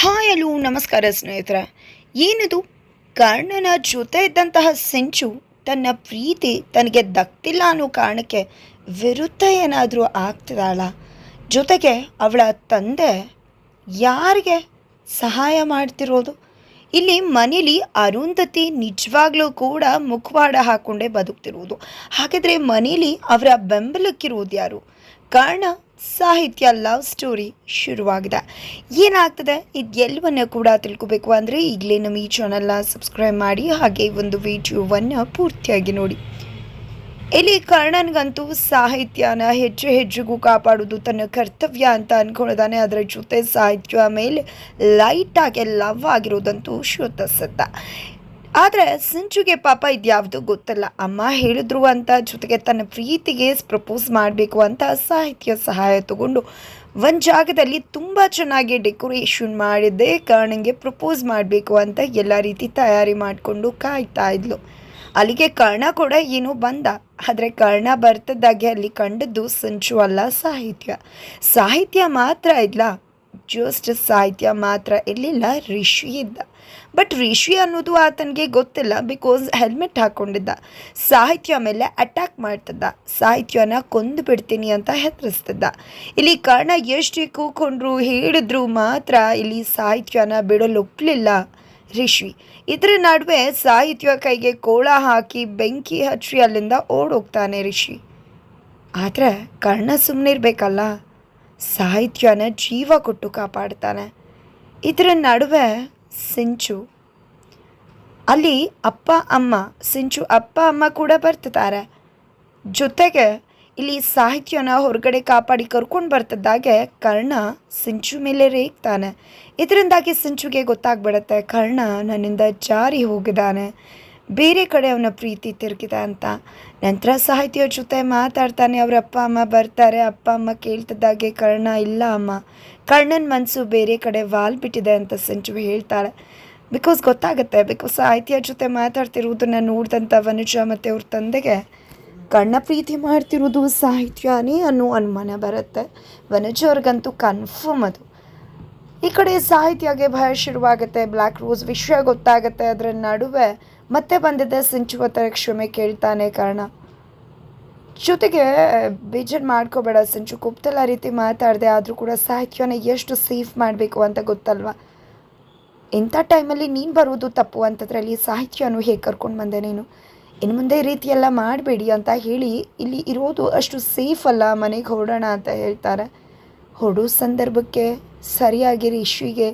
Hi hello ನಮಸ್ಕಾರ ಸ್ನೇಹಿತರೆ. ಏನಿದು? ಕರ್ಣನ ಜೊತೆ ಇದ್ದಂತಹ ಸೆಂಚು ತನ್ನ ಪ್ರೀತಿ ತನಗೆ ದಕ್ತಿಲ್ಲ ಅನ್ನೋ ಕಾರಣಕ್ಕೆ ವಿರುದ್ಧ ಏನಾದರೂ ಆಗ್ತಿದ್ದಾಳ ಜೊತೆಗೆ ಅವಳ ತಂದೆ ಯಾರಿಗೆ ಸಹಾಯ ಮಾಡ್ತಿರೋದು? ಇಲ್ಲಿ ಮನೇಲಿ ಅರುಂಧತಿ ನಿಜವಾಗ್ಲೂ ಕೂಡ ಮುಖವಾಡ ಹಾಕ್ಕೊಂಡೇ ಬದುಕ್ತಿರುವುದು ಹಾಗಾದರೆ ಮನೇಲಿ ಅವರ ಬೆಂಬಲಕ್ಕಿರುವುದು ಯಾರು ಕಾರಣ ಸಾಹಿತ್ಯ ಲವ್ ಸ್ಟೋರಿ ಶುರುವಾಗಿದೆ. ಏನಾಗ್ತದೆ? ಇದೆಲ್ಲವನ್ನು ಕೂಡ ತಿಳ್ಕೊಬೇಕು ಅಂದರೆ ಈಗಲೇ ನಮ್ಮ ಈ ಚಾನಲ್ನ ಸಬ್ಸ್ಕ್ರೈಬ್ ಮಾಡಿ, ಹಾಗೆ ಒಂದು ವಿಡಿಯೋವನ್ನು ಪೂರ್ತಿಯಾಗಿ ನೋಡಿ. ಇಲ್ಲಿ ಕರ್ಣನ್ಗಂತೂ ಸಾಹಿತ್ಯನ ಹೆಜ್ಜೆ ಹೆಜ್ಜೆಗೂ ಕಾಪಾಡೋದು ತನ್ನ ಕರ್ತವ್ಯ ಅಂತ ಅನ್ಕೊಂಡಿದ್ದಾನೆ. ಅದರ ಜೊತೆ ಸಾಹಿತ್ಯ ಮೇಲೆ ಲೈಟಾಗಿ ಲವ್ ಆಗಿರೋದಂತೂ ಶುದ್ಧ ಸತ್ತ ಆದರೆ ಸಿಂಚುಗೆ ಪಾಪ ಇದ್ಯಾವುದು ಗೊತ್ತಲ್ಲ. ಅಮ್ಮ ಹೇಳಿದ್ರು ಅಂತ, ಜೊತೆಗೆ ತನ್ನ ಪ್ರೀತಿಗೆ ಪ್ರಪೋಸ್ ಮಾಡಬೇಕು ಅಂತ ಸಾಹಿತ್ಯ ಸಹಾಯ ತಗೊಂಡು ಒಂದು ಜಾಗದಲ್ಲಿ ತುಂಬ ಚೆನ್ನಾಗಿ ಡೆಕೋರೇಷನ್ ಮಾಡಿದ್ದೆ, ಕರ್ಣಂಗೆ ಪ್ರಪೋಸ್ ಮಾಡಬೇಕು ಅಂತ ಎಲ್ಲ ರೀತಿ ತಯಾರಿ ಮಾಡಿಕೊಂಡು ಕಾಯ್ತಾ ಇದ್ಲು. ಅಲ್ಲಿಗೆ ಕರ್ಣ ಕೂಡ ಏನು ಬಂದ. ಆದರೆ ಕರ್ಣ ಬರ್ತದಾಗೆ ಅಲ್ಲಿ ಕಂಡದ್ದು ಸಂಚು ಅಲ್ಲ ಸಾಹಿತ್ಯ. ಸಾಹಿತ್ಯ ಮಾತ್ರ ಇಲ್ಲ ಜಸ್ಟ್ ಸಾಹಿತ್ಯ ಮಾತ್ರ ಇರಲಿಲ್ಲ, ರಿಷಿ ಇದ್ದ. ಬಟ್ ರಿಷಿ ಅನ್ನೋದು ಆತನಿಗೆ ಗೊತ್ತಿಲ್ಲ ಬಿಕಾಸ್ ಹೆಲ್ಮೆಟ್ ಹಾಕ್ಕೊಂಡಿದ್ದ ಸಾಹಿತ್ಯ ಮೇಲೆ ಅಟ್ಯಾಕ್ ಮಾಡ್ತಿದ್ದ. ಸಾಹಿತ್ಯನ ಕೊಂದು ಬಿಡ್ತೀನಿ ಅಂತ ಹೆದರಿಸ್ತಿದ್ದ. ಇಲ್ಲಿ ಕರ್ಣ ಎಷ್ಟು ಕೂಕೊಂಡ್ರು ಹೇಳಿದ್ರು ಮಾತ್ರ ಇಲ್ಲಿ ಸಾಹಿತ್ಯನ ಬಿಡಲು ಒಪ್ಪಲಿಲ್ಲ ರಿಷಿ. ಇದರ ನಡುವೆ ಸಾಹಿತ್ಯ ಕೈಗೆ ಕೋಳ ಹಾಕಿ ಬೆಂಕಿ ಹಚ್ಚಿ ಅಲ್ಲಿಂದ ಓಡೋಗ್ತಾನೆ ರಿಷಿ. ಆದರೆ ಕರ್ಣ ಸುಮ್ಮನಿರ್ಬೇಕಲ್ಲ ಸಾಹಿತ್ಯನ ಜೀವ ಕೊಟ್ಟು ಕಾಪಾಡ್ತಾನೆ. ಇದರ ನಡುವೆ ಸಿಂಚು. ಅಲ್ಲಿ ಅಪ್ಪ, ಅಮ್ಮ, ಸಿಂಚು ಅಪ್ಪ, ಅಮ್ಮ ಕೂಡ ಬರ್ತಿದ್ದಾರೆ. ಜೊತೆಗೆ ಇಲ್ಲಿ ಸಾಹಿತ್ಯನ ಹೊರಗಡೆ ಕಾಪಾಡಿ ಕರ್ಕೊಂಡು ಬರ್ತಿದ್ದಾಗೆ ಕರ್ಣ ಸಿಂಚು ಮೇಲೆ ರೇಗ್ತಾನೆ. ಇದರಿಂದಾಗಿ ಸಿಂಚುಗೆ ಗೊತ್ತಾಗ್ಬಿಡತ್ತೆ, ಕರ್ಣ ನನ್ನಿಂದ ಜಾರಿ ಹೋಗಿದ್ದಾನೆ. ಬೇರೆ ಕಡೆ ಅವನ ಪ್ರೀತಿ ತಿರುಗಿದೆ ಅಂತ. ನಂತರ ಸಾಹಿತ್ಯ ಜೊತೆ ಮಾತಾಡ್ತಾನೆ, ಅವ್ರ ಅಪ್ಪ, ಅಮ್ಮ ಬರ್ತಾರೆ. ಅಪ್ಪ, ಅಮ್ಮ ಕೇಳ್ತಿದ್ದಾಗೆ ಕರ್ಣ, ಇಲ್ಲ, ಅಮ್ಮ. ಕರ್ಣನ ಮನಸ್ಸು ಬೇರೆ ಕಡೆ ವಾಲ್ ಬಿಟ್ಟಿದೆ ಅಂತ ಸಂಜು ಹೇಳ್ತಾಳೆ. ಬಿಕಾಸ್ ಗೊತ್ತಾಗುತ್ತೆ ಬಿಕಾಸ್ ಸಾಹಿತ್ಯ ಜೊತೆ ಮಾತಾಡ್ತಿರುವುದನ್ನು ನೋಡಿದಂಥ ವನುಜ ಮತ್ತು ಅವ್ರ ತಂದೆಗೆ ಕರ್ಣ ಪ್ರೀತಿ ಮಾಡ್ತಿರೋದು ಸಾಹಿತ್ಯನೇ ಅನ್ನೋ ಅನುಮಾನ ಬರುತ್ತೆ. ವನಜ ಅವ್ರಿಗಂತೂ ಕನ್ಫರ್ಮ್ ಅದು. ಈ ಕಡೆ ಸಾಹಿತ್ಯಗೆ ಭಯ ಶುರುವಾಗುತ್ತೆ ಬ್ಲ್ಯಾಕ್ ರೋಸ್ ವಿಷಯ ಗೊತ್ತಾಗುತ್ತೆ, ಅದರ ನಡುವೆ ಮತ್ತೆ ಬಂದಿದ್ದ ಸಿಂಚು ಹತ್ರ ಕ್ಷಮೆ ಕೇಳ್ತಾನೆ ಕಾರಣ. ಜೊತೆಗೆ, ಬೇಜಾರು ಮಾಡ್ಕೋಬೇಡ ಸಂಚು. ಕುಪ್ತಲ್ಲ ರೀತಿ ಮಾತಾಡಿದೆ ಆದರೂ ಕೂಡ ಸಾಹಿತ್ಯನ ಎಷ್ಟು ಸೇಫ್ ಮಾಡಬೇಕು ಅಂತ ಗೊತ್ತಲ್ವಾ? ಇಂಥ ಟೈಮಲ್ಲಿ ನೀನು ಬರೋದು ತಪ್ಪು ಅಂತದ್ರಲ್ಲಿ ಸಾಹಿತ್ಯನು ಹೇಗೆ ಕರ್ಕೊಂಡು ಬಂದೆ ನೀನು? ಇನ್ನು ಮುಂದೆ ಈ ರೀತಿಯೆಲ್ಲ ಮಾಡಬೇಡಿ ಅಂತ ಹೇಳಿ ಇಲ್ಲಿ ಇರೋದು ಅಷ್ಟು ಸೇಫ್ ಅಲ್ಲ, ಮನೆಗೆ ಹೊರಡೋಣ ಅಂತ ಹೇಳ್ತಾರೆ. ಹೊಡೋ ಸಂದರ್ಭಕ್ಕೆ ಸರಿಯಾಗಿ ಇಶ್ಯೂಗೆ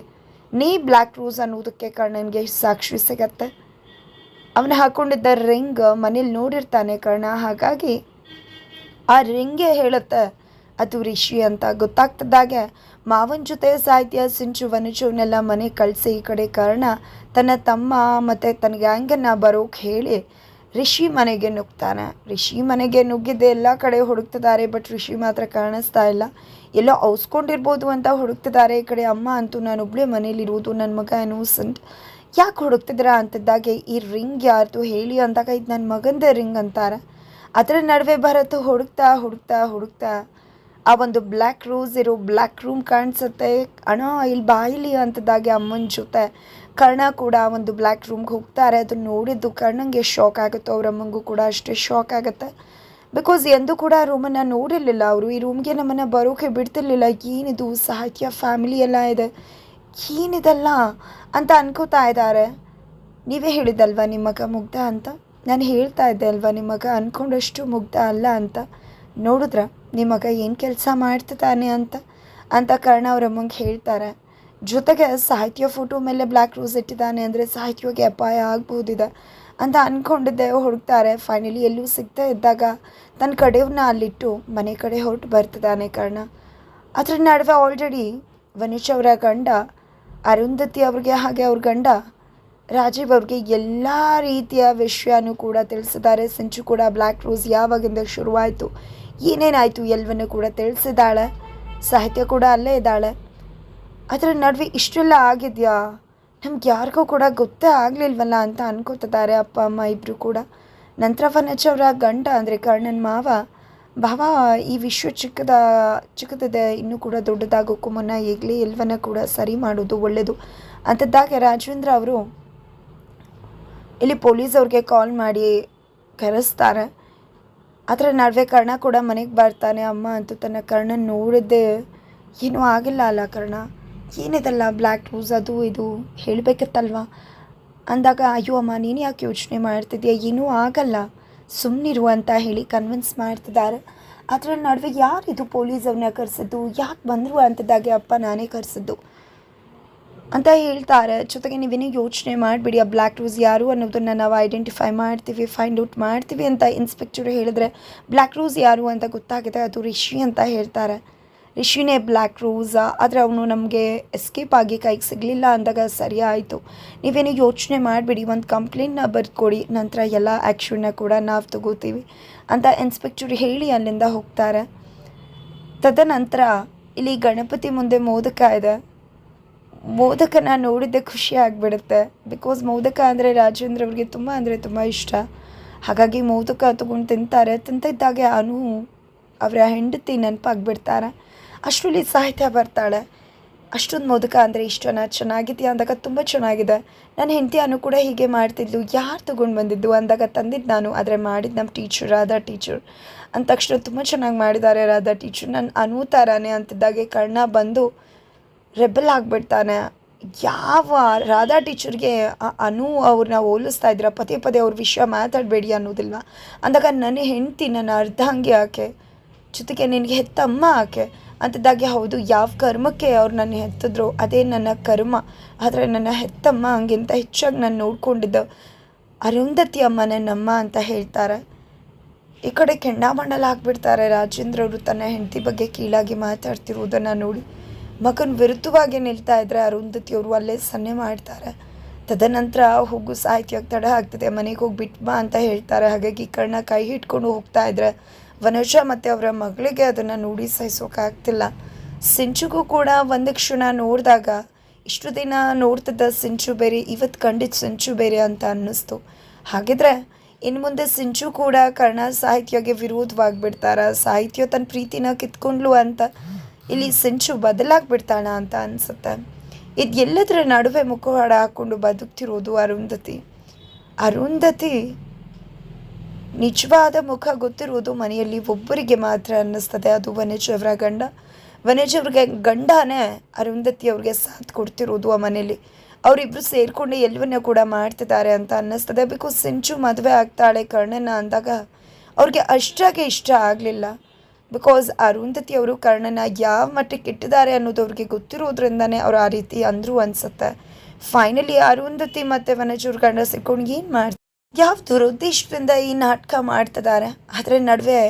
ನೀ ಬ್ಲ್ಯಾಕ್ ರೋಸ್ ಅನ್ನೋದಕ್ಕೆ ಕರ್ಣನ್ಗೆ ಸಾಕ್ಷಿ ಸಿಗತ್ತೆ. ಅವನು ಹಾಕೊಂಡಿದ್ದ ರಿಂಗ್ ಮನೇಲಿ ನೋಡಿರ್ತಾನೆ ಕರ್ಣ. ಹಾಗಾಗಿ ಆ ರಿಂಗೇ ಹೇಳುತ್ತೆ, ಅದು ರಿಷಿ ಅಂತ ಗೊತ್ತಾಗ್ತದಾಗೆ ಮಾವನ ಜೊತೆ ಸಾಹಿತ್ಯ, ಸಿಂಚು ವನುಜವನ್ನೆಲ್ಲ ಮನೆ ಕಳಿಸಿ ಈ ಕಡೆ ಕರ್ಣ ತನ್ನ ತಮ್ಮ ಮತ್ತು ತನ್ನ ಗ್ಯಾಂಗನ್ನು ಬರೋಕೆ ಹೇಳಿ ರಿಷಿ ಮನೆಗೆ ನುಗ್ತಾನೆ ರಿಷಿ ಮನೆಗೆ ನುಗ್ಗಿದ್ದೆ ಎಲ್ಲ ಕಡೆ ಹುಡುಕ್ತಿದ್ದಾರೆ, ಬಟ್ ರಿಷಿ ಮಾತ್ರ ಕಾಣಿಸ್ತಾ ಇಲ್ಲ. ಎಲ್ಲೋ ಔಸ್ಕೊಂಡಿರ್ಬೋದು ಅಂತ ಹುಡುಕ್ತಿದ್ದಾರೆ. ಈ ಕಡೆ ಅಮ್ಮ ಅಂತೂ ನಾನು ಒಬ್ಬಳೇ ಮನೇಲಿರುವುದು ನನ್ನ ಮಗ ಇನ್ನೋಸೆಂಟ್ ಯಾಕೆ ಹುಡುಕ್ತಿದ್ರ ಅಂತಿದ್ದಾಗೆ, ಈ ರಿಂಗ್ ಯಾರ್ದು ಹೇಳಿ ಅಂದಾಗ ಇದು ನನ್ನ ಮಗಂದೇ ರಿಂಗ್ ಅಂತಾರೆ. ಅದರ ನಡುವೆ ಭರತ್ ಹುಡುಕ್ತಾ ಹುಡುಕ್ತಾ ಹುಡುಕ್ತಾ, ಆ ಒಂದು ಬ್ಲ್ಯಾಕ್ ರೋಸ್ ಇರೋ ಬ್ಲ್ಯಾಕ್ ರೂಮ್ ಕಾಣಿಸುತ್ತೆ. ಅಣ್ಣ ಇಲ್ಲಿ ಬಾಯಿಲಿ ಅಂತದಾಗೆ ಅಮ್ಮನ ಜೊತೆ. ಕರ್ಣ ಕೂಡ ಒಂದು ಬ್ಲ್ಯಾಕ್ ರೂಮ್ಗೆ ಹೋಗ್ತಾರೆ. ಅದು ನೋಡಿದ್ದು ಕರ್ಣಂಗೆ ಶಾಕ್ ಆಗುತ್ತೆ. ಅವ್ರ ಅಮ್ಮಂಗೂ ಕೂಡ ಅಷ್ಟೇ ಶಾಕ್ ಆಗುತ್ತೆ. ಬಿಕಾಸ್ ಎಂದು ಕೂಡ ಆ ರೂಮನ್ನು ನೋಡಿರಲಿಲ್ಲ ಅವರು. ಈ ರೂಮ್ಗೆ ನಮ್ಮನ್ನು ಬರೋಕೆ ಬಿಡ್ತಿರ್ಲಿಲ್ಲ. ಏನಿದು, ಸಾಹಿತ್ಯ, ಫ್ಯಾಮಿಲಿ ಎಲ್ಲ ಇದೆ. ಏನಿದೆಲ್ಲ ಅಂತ ಅನ್ಕೋತಾ ಇದ್ದಾರೆ. ನೀವೇ ಹೇಳಿದಲ್ವ ನಿಮ್ಮ ಮಗ ಮುಗ್ಧ ಅಂತ? ನಾನು ಹೇಳ್ತಾ ಇದ್ದೆ ಅಲ್ವಾ ನಿಮ್ಮ ಮಗ ಅಂದ್ಕೊಂಡಷ್ಟು ಮುಗ್ಧ ಅಲ್ಲ ಅಂತ? ನೋಡಿದ್ರ ನಿಮ್ಮ ಮಗ ಏನು ಕೆಲಸ ಮಾಡ್ತಿದ್ದಾನೆ ಅಂತ? ಅಂತ ಕರ್ಣ ಅವ್ರ ಅಮ್ಮಂಗೆ ಹೇಳ್ತಾರೆ. ಜೊತೆಗೆ ಸಾಹಿತ್ಯ ಫೋಟೋ ಮೇಲೆ ಬ್ಲ್ಯಾಕ್ ರೋಸ್ ಇಟ್ಟಿದ್ದಾನೆ ಅಂದರೆ ಸಾಹಿತ್ಯಕ್ಕೆ ಅಪಾಯ ಆಗ್ಬೋದಿದೆ ಅಂತ ಅಂದ್ಕೊಂಡಿದ್ದೆ ಹುಡುಕ್ತಾರೆ. ಫೈನಲಿ ಎಲ್ಲೂ ಸಿಗ್ತಾ ಇದ್ದಾಗ ತನ್ನ ಕಡೆಯವ್ರನ್ನ ಅಲ್ಲಿಟ್ಟು ಮನೆ ಕಡೆ ಹೊರಟು ಬರ್ತಿದ್ದಾನೆ ಕರ್ಣ. ಅದ್ರ ನಡುವೆ ಆಲ್ರೆಡಿ ವನಿಷ್ ಅವರ ಗಂಡ ಅರುಂಧತಿ ಅವ್ರಿಗೆ ಹಾಗೆ ಅವ್ರ ಗಂಡ ರಾಜೀವ್ ಅವ್ರಿಗೆ ಎಲ್ಲ ರೀತಿಯ ವಿಷಯನೂ ಕೂಡ ತಿಳಿಸಿದ್ದಾರೆ. ಸಂಚು ಕೂಡ ಬ್ಲ್ಯಾಕ್ ರೋಸ್ ಯಾವಾಗಿಂದ ಶುರುವಾಯಿತು, ಏನೇನಾಯಿತು ಎಲ್ಲವನ್ನು ಕೂಡ ತಿಳಿಸಿದ್ದಾಳೆ. ಸಾಹಿತ್ಯ ಕೂಡ ಅಲ್ಲೇ ಇದ್ದಾಳೆ. ಅದರ ನಡುವೆ ಇಷ್ಟೆಲ್ಲ ಆಗಿದೆಯಾ? ನಮ್ಗೆ ಯಾರಿಗೂ ಕೂಡ ಗೊತ್ತೇ ಆಗಲಿಲ್ವಲ್ಲ ಅಂತ ಅನ್ಕೋತಿದ್ದಾರೆ ಅಪ್ಪ, ಅಮ್ಮ ಇಬ್ಬರು ಕೂಡ. ನಂತರ ಫನಚ್ ಅವರ ಗಂಡ ಅಂದರೆ ಕರ್ಣನ್ ಮಾವ ಭಾವ, ಈ ವಿಶ್ವ ಚಿಕ್ಕದ, ಚಿಕ್ಕದಿದೆ, ಇನ್ನೂ ಕೂಡ ದೊಡ್ಡದಾಗೋಕ್ಕೂ ಮುನ್ನ ಈಗಲೇ ಎಲ್ಲವನ್ನ ಕೂಡ ಸರಿ ಮಾಡೋದು ಒಳ್ಳೆಯದು ಅಂಥದ್ದಾಗೆ ರಾಜವೇಂದ್ರ ಅವರು ಇಲ್ಲಿ ಪೊಲೀಸ್ ಅವ್ರಿಗೆ ಕಾಲ್ ಮಾಡಿ ಕರೆಸ್ತಾರೆ. ಅದರ ನಡುವೆ ಕರ್ಣ ಕೂಡ ಮನೆಗೆ ಬರ್ತಾನೆ, ಅಮ್ಮ ಅಂತೂ ತನ್ನ ಕರ್ಣ ನೋಡಿದ್ದೆ ಏನೂ ಆಗಿಲ್ಲ ಅಲ್ಲ ಕರ್ಣ. ಏನಿದೆಲ್ಲ ಬ್ಲ್ಯಾಕ್ ಟೂಸ್ ಅದು ಇದು ಹೇಳಬೇಕಿತ್ತಲ್ವ? ಅಂದಾಗ, ಅಯ್ಯೋ ಅಮ್ಮ, ನೀನು ಯಾಕೆ ಯೋಚನೆ ಮಾಡ್ತಿದ್ಯಾ? ಏನೂ ಆಗಲ್ಲ. ಸುಮ್ಮನಿರು ಅಂತ ಹೇಳಿ ಕನ್ವಿನ್ಸ್ ಮಾಡ್ತಿದ್ದಾರೆ. ಅದರ ನಡುವೆ ಯಾರಿದು ಪೊಲೀಸವ್ರನ್ನ ಕರೆಸಿದ್ದು? ಯಾಕೆ ಬಂದರು ಅಂತಿದ್ದಾಗೆ ಅಪ್ಪ ನಾನೇ ಕರೆಸಿದ್ದು? ಅಂತ ಹೇಳ್ತಾರೆ. ಜೊತೆಗೆ ನೀವೇನೇ ಯೋಚನೆ ಮಾಡಿಬಿಡಿ, ಆ ಬ್ಲ್ಯಾಕ್ ರೋಸ್ ಯಾರು ಅನ್ನೋದನ್ನು ನಾವು ಐಡೆಂಟಿಫೈ ಮಾಡ್ತೀವಿ ಫೈಂಡ್ ಔಟ್ ಮಾಡ್ತೀವಿ ಅಂತ ಇನ್ಸ್ಪೆಕ್ಟರ್ ಹೇಳಿದ್ರೆ ಬ್ಲ್ಯಾಕ್ ರೋಸ್ ಯಾರು ಅಂತ ಗೊತ್ತಾಗಿದೆ, ಅದು ರಿಷಿ ಅಂತ ಹೇಳ್ತಾರೆ. ರಿಷಿನೇ ಬ್ಲ್ಯಾಕ್ ರೋಸಾ ಆದರೆ ಅವನು ನಮಗೆ ಎಸ್ಕೇಪ್ ಆಗಿ ಕೈಗೆ ಸಿಗಲಿಲ್ಲ ಅಂದಾಗ ಸರಿ ಆಯಿತು. ನೀವೇನು ಯೋಚನೆ ಮಾಡಿಬಿಡಿ, ಒಂದು ಕಂಪ್ಲೇಂಟ್ನ ಬರ್ಕೊಡಿ ನಂತರ ಎಲ್ಲ ಆ್ಯಕ್ಷನ್ನ ಕೂಡ ನಾವು ತಗೋತೀವಿ ಅಂತ ಇನ್ಸ್ಪೆಕ್ಟರ್ ಹೇಳಿ ಅಲ್ಲಿಂದ ಹೋಗ್ತಾರೆ. ತದನಂತರ ಇಲ್ಲಿ ಗಣಪತಿ ಮುಂದೆ ಮೋದಕ ಇದೆ. ಮೋದಕನ ನೋಡಿದ್ದೆ ಖುಷಿ ಆಗಿಬಿಡುತ್ತೆ. ಬಿಕಾಸ್ ಮೋದಕ ಅಂದರೆ ರಾಜೇಂದ್ರ ಅವ್ರಿಗೆ ತುಂಬ ಅಂದರೆ ತುಂಬ ಇಷ್ಟ. ಹಾಗಾಗಿ ಮೋದಕ ತಗೊಂಡು ತಿಂತಾರೆ. ತಿಂತಿದ್ದಾಗೆ ಅನು ಅವರ ಹೆಂಡತಿ ನೆನಪಾಗ್ಬಿಡ್ತಾರೆ. ಅಷ್ಟರಲ್ಲಿ ಸಾಹಿತ್ಯ ಬರ್ತಾಳೆ. ಅಷ್ಟೊಂದು ಮೋದಕ ಅಂದರೆ ಇಷ್ಟನ? ಚೆನ್ನಾಗಿದೆಯಾ ಅಂದಾಗ ತುಂಬ ಚೆನ್ನಾಗಿದೆ. ನನ್ನ ಹೆಂಡತಿ ಅನು ಕೂಡ ಹೀಗೆ ಮಾಡ್ತಿದ್ಲು. ಯಾರು ತೊಗೊಂಡು ಬಂದಿದ್ದು? ಅಂದಾಗ ತಂದಿದ್ದು ನಾನು. ಆದರೆ ಮಾಡಿದ್ದು ನಮ್ಮ ಟೀಚರ್, ರಾಧಾ ಟೀಚರ್. ಅಂದ ತಕ್ಷಣ ತುಂಬ ಚೆನ್ನಾಗಿ ಮಾಡಿದ್ದಾರೆ ರಾಧಾ ಟೀಚರ್. ನಾನು ಅನು ಥರನೇ ಅಂತಿದ್ದಾಗೆ ಕರ್ಣ ಬಂದು ರೆಬಲ್ ಆಗಿಬಿಡ್ತಾನೆ. ಯಾವ ರಾಧಾ ಟೀಚರ್ಗೆ ಅನು ಅವ್ರನ್ನ ಹೋಲಿಸ್ತಾ ಇದ್ದೀರಾ? ಪದೇ ಪದೇ ಅವ್ರ ವಿಷಯ ಮಾತಾಡಬೇಡಿ ಅನ್ನೋದಿಲ್ವ ಅಂದಾಗ ನನ್ನ ಹೆಂಡತಿ ನನ್ನ ಅರ್ಧಾಂಗಿ ಆಕೆ. ಜೊತೆಗೆ ನಿನಗೆ ಹೆತ್ತಮ್ಮ ಆಕೆ. ಅಂತಿದ್ದಾಗೆ ಹೌದು, ಯಾವ ಕರ್ಮಕ್ಕೆ ಅವ್ರು ನನ್ನ ಹೆತ್ತಿದ್ರು, ಅದೇ ನನ್ನ ಕರ್ಮ. ಆದರೆ ನನ್ನ ಹೆತ್ತಮ್ಮ ಹಂಗಿಂತ ಹೆಚ್ಚಾಗಿ ನಾನು ನೋಡ್ಕೊಂಡಿದ್ದು. ಅರುಂಧತಿ ಅಮ್ಮನೇ ನಮ್ಮ ಅಂತ ಹೇಳ್ತಾರೆ. ಈ ಕಡೆ ಕೆಂಡಾಮಂಡಲ ಹಾಕ್ಬಿಡ್ತಾರೆ. ರಾಜೇಂದ್ರ ಅವರು ತನ್ನ ಹೆಂಡತಿ ಬಗ್ಗೆ ಕೀಳಾಗಿ ಮಾತಾಡ್ತಿರುವುದನ್ನು ನೋಡಿ ಮಗನ ವಿರುದ್ಧವಾಗಿ ನಿಲ್ತಾ ಇದ್ದರೆ ಅರುಂಧತಿ ಅವರು ಅಲ್ಲೇ ಸನ್ನೆ ಮಾಡ್ತಾರೆ. ತದನಂತರ ಹೋಗು ಸಾಹಿತ್ಯಕ್ಕೆ ತಡ ಆಗ್ತದೆ. ಮನೆಗೆ ಹೋಗಿ ಬಿಟ್ಟು ಬಾ ಅಂತ ಹೇಳ್ತಾರೆ. ಹಾಗಾಗಿ ಕರ್ಣ ಕೈ ಹಿಡ್ಕೊಂಡು ಹೋಗ್ತಾ ಇದ್ರೆ ವನಜ ಮತ್ತು ಅವರ ಮಗಳಿಗೆ ಅದನ್ನು ನೋಡಿ ಸಹಿಸೋಕ್ಕಾಗ್ತಿಲ್ಲ ಸಿಂಚುಗೂ ಕೂಡ ಒಂದು ಕ್ಷಣ ನೋಡಿದಾಗ ಇಷ್ಟು ದಿನ ನೋಡ್ತಿದ್ದ ಸಿಂಚು ಬೇರೆ ಇವತ್ತು ಕಂಡಿದ್ದ ಸಿಂಚು ಬೇರೆ ಅಂತ ಅನ್ನಿಸ್ತು. ಹಾಗಿದ್ರೆ ಇನ್ನು ಮುಂದೆ ಸಿಂಚು ಕೂಡ ಕರ್ಣ ಸಾಹಿತ್ಯಗೆ ವಿರೋಧವಾಗಿಬಿಡ್ತಾರ? ಸಾಹಿತ್ಯ ತನ್ನ ಪ್ರೀತಿನ ಕಿತ್ಕೊಂಡ್ಲು ಅಂತ ಇಲ್ಲಿ ಸಿಂಚು ಬದಲಾಗ್ಬಿಡ್ತಾಳ ಅಂತ ಅನಿಸುತ್ತೆ. ಇದು ಎಲ್ಲದರ ನಡುವೆ ಮುಖವಾಡ ಹಾಕ್ಕೊಂಡು ಬದುಕ್ತಿರೋದು ಅರುಂಧತಿ. ಅರುಂಧತಿ ನಿಜವಾದ ಮುಖ ಗೊತ್ತಿರುವುದು ಮನೆಯಲ್ಲಿ ಒಬ್ಬರಿಗೆ ಮಾತ್ರ ಅನ್ನಿಸ್ತದೆ. ಅದು ವನಜ್ ಅವರ ಗಂಡ. ವನಜ್ ಅವ್ರಿಗೆ ಗಂಡನೇ ಅರುಂಧತಿ ಅವ್ರಿಗೆ ಸಾಥ್ ಕೊಡ್ತಿರೋದು ಆ ಮನೆಯಲ್ಲಿ. ಅವರಿಬ್ಬರು ಸೇರಿಕೊಂಡು ಎಲ್ಲವನ್ನ ಕೂಡ ಮಾಡ್ತಿದ್ದಾರೆ ಅಂತ ಅನ್ನಿಸ್ತದೆ. ಬಿಕಾಸ್ ಸಿಂಚು ಮದುವೆ ಆಗ್ತಾಳೆ ಕರ್ಣನ ಅಂದಾಗ ಅವ್ರಿಗೆ ಅಷ್ಟಾಗೆ ಇಷ್ಟ ಆಗಲಿಲ್ಲ. ಬಿಕಾಸ್ ಅರುಂಧತಿ ಅವರು ಕರ್ಣನ ಯಾವ ಮಟ್ಟಕ್ಕೆ ಇಟ್ಟಿದ್ದಾರೆ ಅನ್ನೋದು ಅವ್ರಿಗೆ ಗೊತ್ತಿರೋದ್ರಿಂದನೇ ಅವ್ರು ಆ ರೀತಿ ಅಂದರು ಅನಿಸುತ್ತೆ ಫೈನಲಿ ಅರುಂಧತಿ ಮತ್ತು ವನಜೂರ್ ಗಂಡ ಸಿಕ್ಕೊಂಡು ಏನು ಮಾಡ್ತಾರೆ ಯಾವ ದುರುದ್ದೇಶದಿಂದ ಈ ನಾಟಕ ಮಾಡ್ತಿದ್ದಾರೆ ಅದರ ನಡುವೆ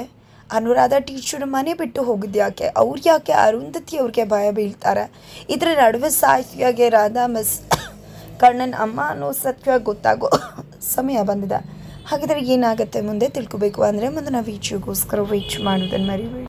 ಅನುರಾಧ ಟೀಚರ್ ಮನೆ ಬಿಟ್ಟು ಹೋಗಿದ್ದು ಯಾಕೆ ಅವ್ರು ಯಾಕೆ ಅರುಂಧತಿ ಅವ್ರಿಗೆ ಭಯ ಬೀಳ್ತಾರೆ ಇದರ ನಡುವೆ ಸಾಹಿತ್ಯಾಗೆ ರಾಧಾ ಮಿಸ್ ಕರ್ಣನ್ ಅಮ್ಮ ಅನ್ನೋ ಸತ್ಯ ಗೊತ್ತಾಗೋ ಸಮಯ ಬಂದಿದೆ ಹಾಗಿದ್ರೆ ಏನಾಗುತ್ತೆ ಮುಂದೆ ತಿಳ್ಕೊಬೇಕು. ಅಂದರೆ ಮುಂದೆ ನಾವು ಈಚೆಗೋಸ್ಕರ ವೆಯ್ಟ್ ಮಾಡೋದನ್ನು ಮರಿಬೇಡಿ